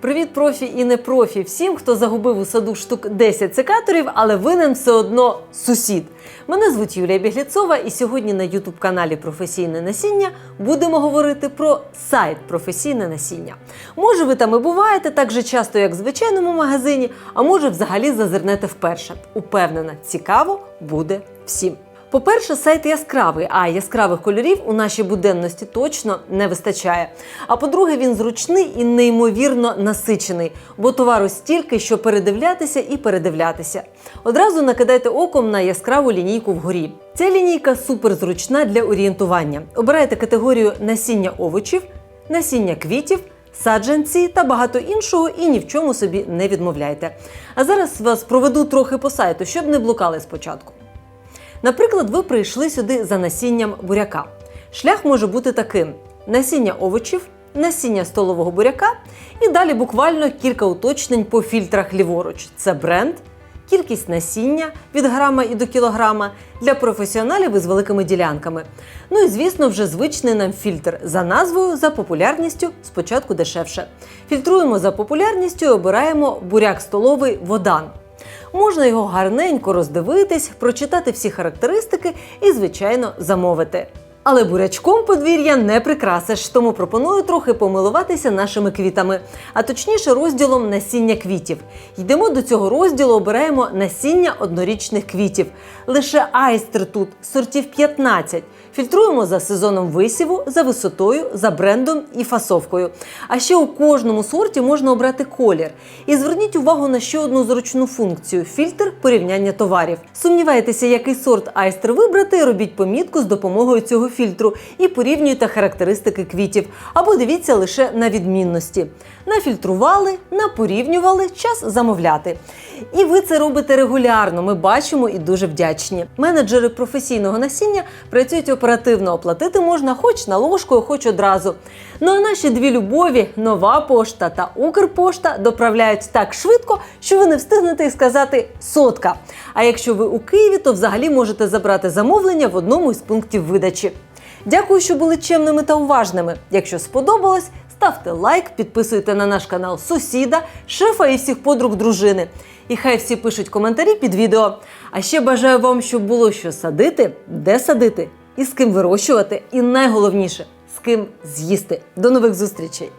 Привіт, профі і не профі всім, хто загубив у саду штук 10 секаторів, але винен все одно сусід. Мене звуть Юлія Бігліцова, і сьогодні на youtube каналі Професійне насіння будемо говорити про сайт Професійне насіння. Може, ви там і буваєте так же часто, як в звичайному магазині, а може, взагалі зазирнете вперше. Упевнена, цікаво буде всім. По-перше, сайт яскравий, а яскравих кольорів у нашій буденності точно не вистачає. А по-друге, він зручний і неймовірно насичений, бо товару стільки, що передивлятися і передивлятися. Одразу накидайте оком на яскраву лінійку вгорі. Ця лінійка суперзручна для орієнтування. Обирайте категорію насіння овочів, насіння квітів. Саджанці та багато іншого і ні в чому собі не відмовляйте. А зараз вас проведу трохи по сайту, щоб не блукали спочатку. Наприклад, ви прийшли сюди за насінням буряка. Шлях може бути таким: насіння овочів, насіння столового буряка, і далі буквально кілька уточнень по фільтрах ліворуч. Це бренд, кількість насіння від грама і до кілограма для професіоналів із великими ділянками. Ну і звісно, вже звичний нам фільтр за назвою, за популярністю, спочатку дешевше. Фільтруємо за популярністю і обираємо буряк столовий водан. Можна його гарненько роздивитись, прочитати всі характеристики і, звичайно, замовити. Але бурячком подвір'я не прикрасиш, тому пропоную трохи помилуватися нашими квітами, а точніше розділом насіння квітів. Йдемо до цього розділу, обираємо насіння однорічних квітів. Лише айстри тут сортів 15. Фільтруємо за сезоном висіву, за висотою, за брендом і фасовкою. А ще у кожному сорті можна обрати колір. І зверніть увагу на ще одну зручну функцію фільтр порівняння товарів. Сумніваєтеся, який сорт айстер вибрати, робіть помітку з допомогою цього фільтру і порівнюйте характеристики квітів. Або дивіться лише на відмінності. Нафільтрували, напорівнювали, час замовляти. І ви це робите регулярно. Ми бачимо і дуже вдячні. Менеджери професійного насіння працюють оперативно. Оплатити можна хоч на ложкою, хоч одразу. Ну а наші дві любові нова пошта та Укрпошта доправляють так швидко, що ви не встигнете і сказати сотка. А якщо ви у Києві, то взагалі можете забрати замовлення в одному із пунктів видачі. Дякую, що були чемними та уважними. Якщо сподобалось, ставте лайк, підписуйте на наш канал сусіда, шефа і всіх подруг дружини. І хай всі пишуть коментарі під відео. А ще бажаю вам, щоб було що садити, де садити, і з ким вирощувати, і найголовніше з ким з'їсти. До нових зустрічей!